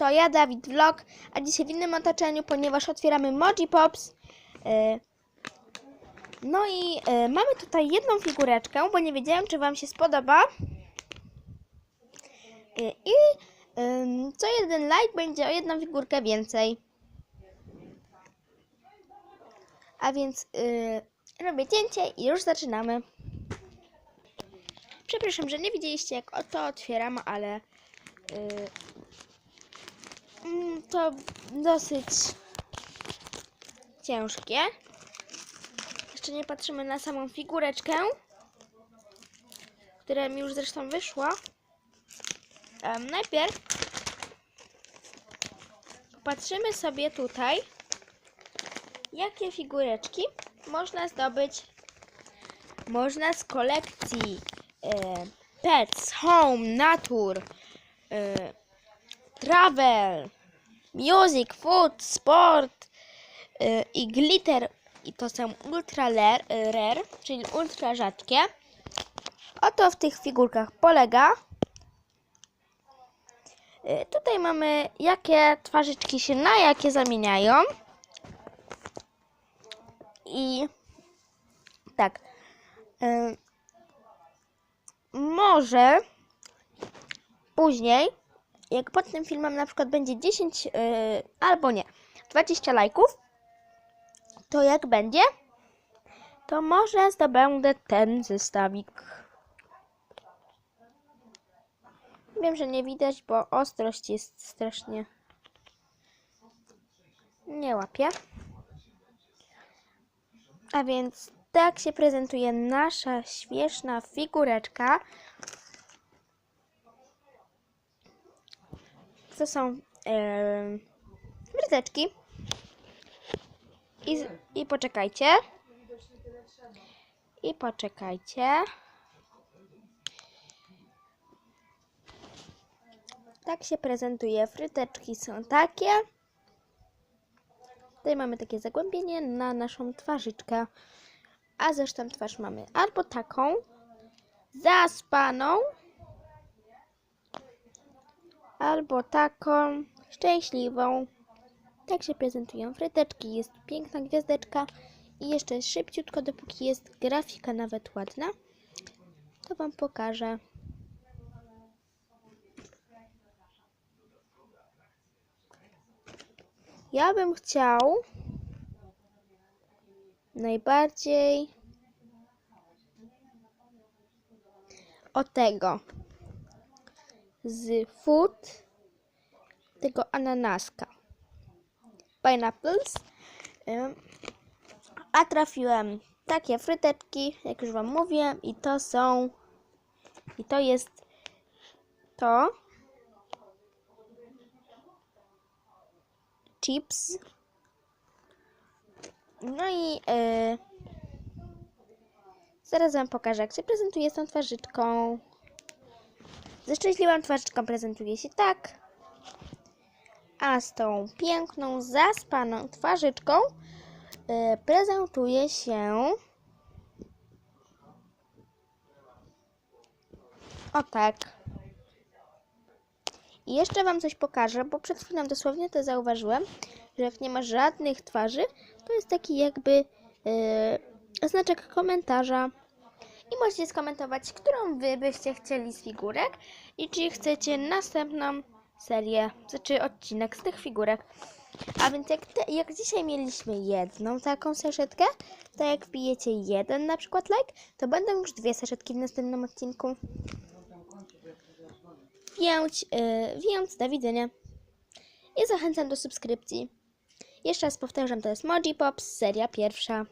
to ja, Dawid Vlog, a dzisiaj w innym otoczeniu, ponieważ otwieramy Moji Pops. E, No i e, mamy tutaj jedną figureczkę, bo nie wiedziałem, czy Wam się spodoba. E, I co jeden like będzie o jedną figurkę więcej. A więc robię cięcie i już zaczynamy. Przepraszam, że nie widzieliście jak o- to otwieram, ale to dosyć ciężkie. Jeszcze nie patrzymy na samą figureczkę, która mi już zresztą wyszła. Em, najpierw popatrzymy sobie tutaj, jakie figureczki można zdobyć. Można z kolekcji e, Pets, Home, Nature, e, Travel, Music, Food, Sport e, i Glitter. I to są ultra lar- e, rare, czyli ultra rzadkie. Oto w tych figurkach polega. E, Tutaj mamy jakie twarzyczki się na jakie zamieniają. I tak. y, może później, jak pod tym filmem na przykład będzie 10 y, albo nie, 20 lajków, to jak będzie, to może zdobędę ten zestawik. Wiem, że nie widać, bo ostrość jest strasznie nie łapie. A więc tak się prezentuje nasza śmieszna figureczka. To są e, fryteczki. I, I poczekajcie. I poczekajcie. Tak się prezentuje. Fryteczki są takie. Tutaj mamy takie zagłębienie na naszą twarzyczkę. A zresztą twarz mamy albo taką, zaspaną, albo taką, szczęśliwą. Tak się prezentują fryteczki. Jest piękna gwiazdeczka. I jeszcze szybciutko, dopóki jest grafika nawet ładna, to Wam pokażę. Ja bym chciał najbardziej o tego z food tego ananaska. Pineapples. A trafiłem takie fryteczki jak już wam mówiłem i to są i to jest to chips. No i e, zaraz Wam pokażę, jak się prezentuje z tą twarzyczką. Ze szczęśliwą twarzyczką prezentuje się tak. A z tą piękną, zaspaną twarzyczką e, prezentuje się o tak. I jeszcze Wam coś pokażę, bo przed chwilą dosłownie to zauważyłem, że jak nie ma żadnych twarzy, to jest taki jakby yy, znaczek komentarza. I możecie skomentować, którą Wy byście chcieli z figurek i czy chcecie następną serię, znaczy odcinek z tych figurek. A więc jak, te, jak dzisiaj mieliśmy jedną taką saszetkę, to jak wbijecie jeden na przykład like, to będą już dwie saszetki w następnym odcinku. Więc, yy, więc do widzenia. I zachęcam do subskrypcji. Jeszcze raz powtarzam, to jest Moji Pops, seria pierwsza.